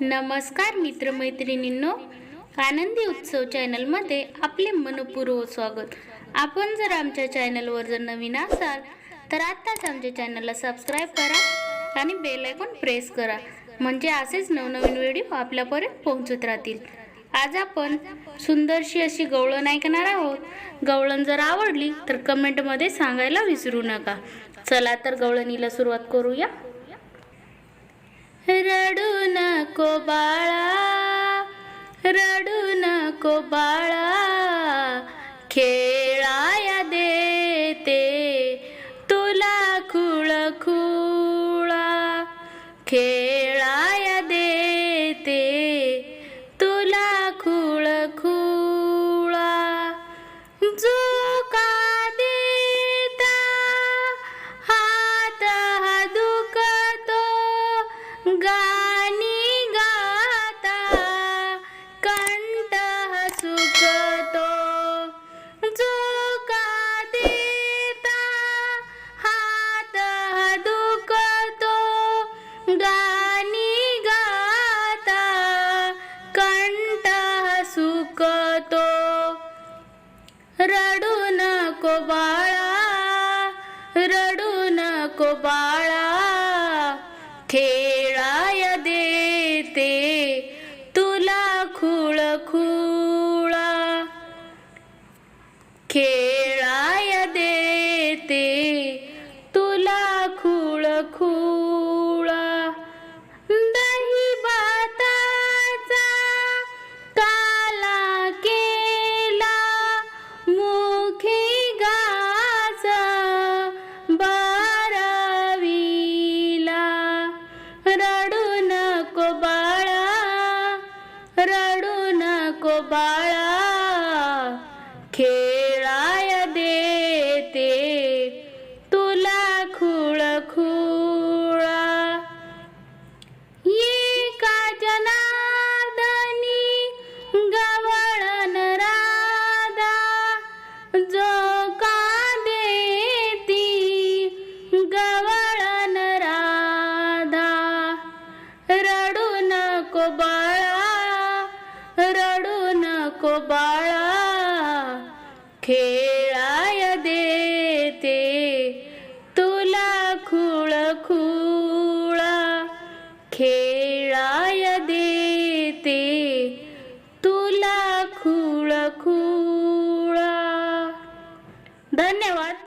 नमस्कार मित्रमैत्रिणींनो आनंदी उत्सव चॅनलमध्ये आपले मनपूर्व स्वागत. आपण जर आमच्या चॅनलवर जर नवीन असाल तर आत्ताच आमच्या चॅनलला सबस्क्राईब करा आणि बेल आयकॉन प्रेस करा. म्हणजे असेच नवनवीन व्हिडिओ आपल्यापर्यंत पोहोचत राहतील. आज आपण सुंदरशी अशी गवळण ऐकणार आहोत. गवळण जर आवडली तर कमेंटमध्ये सांगायला विसरू नका. चला तर गवळणीला सुरुवात करूया. रडू नको बाळा रडू नको बाळा. खेळाया देते तुला खुळ खुळा खेळा गाणी गाता कंठ सुकतो. सुखतो रडू नको बाळा रडू नको बाळा खेळाय देते तुला खुळ खुळा खेळ नको बाळा रडू नको बाळा खेळाय देते तुला खुळ खुळा खेळाय देते तुला खुळ खुळा धन्यवाद.